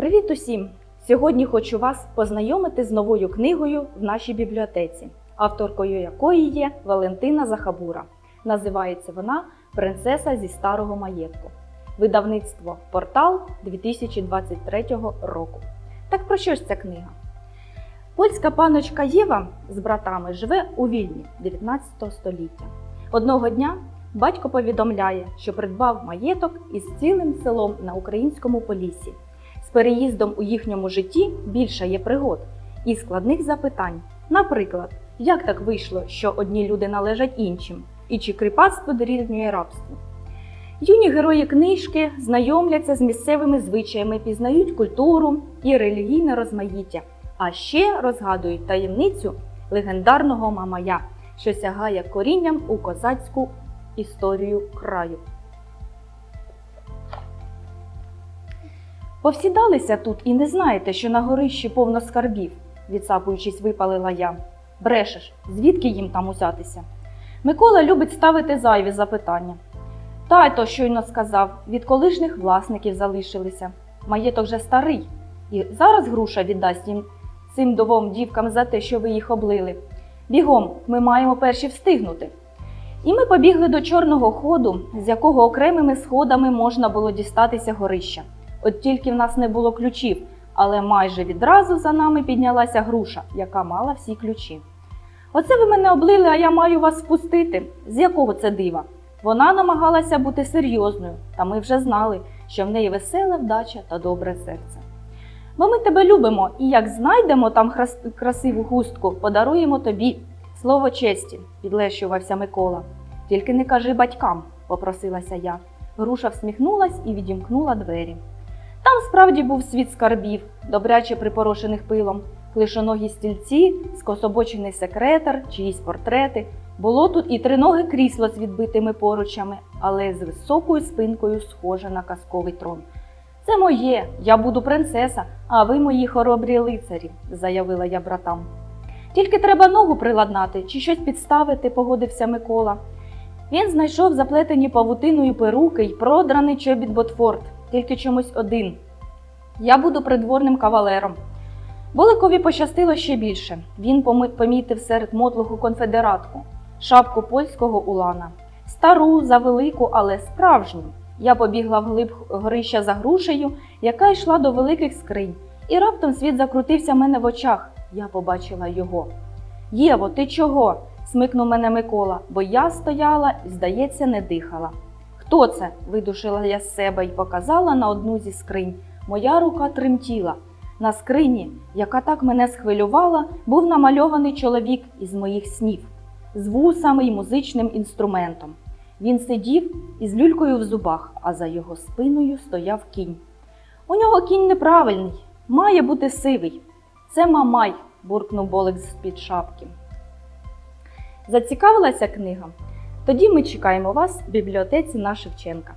Привіт усім! Сьогодні хочу вас познайомити з новою книгою в нашій бібліотеці, авторкою якої є Валентина Захабура. Називається вона Принцеса зі старого маєтку. Видавництво Портал 2023 року. Так про що ж ця книга? Польська паночка Єва з братами живе у Вільні 19 століття. Одного дня батько повідомляє, що придбав маєток із цілим селом на українському полісі. З переїздом у їхньому житті більше є пригод і складних запитань. Наприклад, як так вийшло, що одні люди належать іншим, і чи кріпацтво дорівнює рабству? Юні герої книжки знайомляться з місцевими звичаями, пізнають культуру і релігійне розмаїття, а ще розгадують таємницю легендарного Мамая, що сягає корінням у козацьку історію краю. Повсідалися тут і не знаєте, що на горищі повно скарбів, відсапуючись, випалила я. Брешеш, звідки їм там узятися? Микола любить ставити зайві запитання. Тато щойно сказав, від колишніх власників залишилися. Маєток вже старий, і зараз груша віддасть їм цим двом дівкам за те, що ви їх облили. Бігом, ми маємо перші встигнути. І ми побігли до чорного ходу, з якого окремими сходами можна було дістатися горища. От тільки в нас не було ключів, але майже відразу за нами піднялася груша, яка мала всі ключі. Оце ви мене облили, а я маю вас впустити. З якого це дива? Вона намагалася бути серйозною, та ми вже знали, що в неї весела вдача та добре серце. Бо ми тебе любимо, і як знайдемо там красиву хустку, подаруємо тобі. Слово честі, підлещувався Микола. Тільки не кажи батькам, попросилася я. Груша всміхнулась і відімкнула двері. Там справді був світ скарбів, добряче припорошених пилом, клишоногі стільці, скособочений секретар, чиїсь портрети. Було тут і триноге крісло з відбитими поручами, але з високою спинкою схоже на казковий трон. Це моє, я буду принцеса, а ви мої хоробрі лицарі, заявила я братам. Тільки треба ногу приладнати чи щось підставити, погодився Микола. Він знайшов заплетені павутиною перуки й продраний чобіт Ботфорд, тільки чомусь один. Я буду придворним кавалером. Боликові пощастило ще більше. Він помітив серед мотлуху конфедератку, шапку польського улана. Стару, завелику, але справжню. Я побігла вглиб горища за грушею, яка йшла до великих скринь, і раптом світ закрутився мене в очах. Я побачила його. Єво, ти чого? смикнув мене Микола, бо я стояла і, здається, не дихала. Хто це? видушила я з себе і показала на одну зі скринь. Моя рука тремтіла. На скрині, яка так мене схвилювала, був намальований чоловік із моїх снів, з вусами й музичним інструментом. Він сидів із люлькою в зубах, а за його спиною стояв кінь. У нього кінь неправильний, має бути сивий. Це мамай, буркнув Болик з-під шапки. Зацікавилася книга? Тоді ми чекаємо вас в бібліотеці на Шевченка.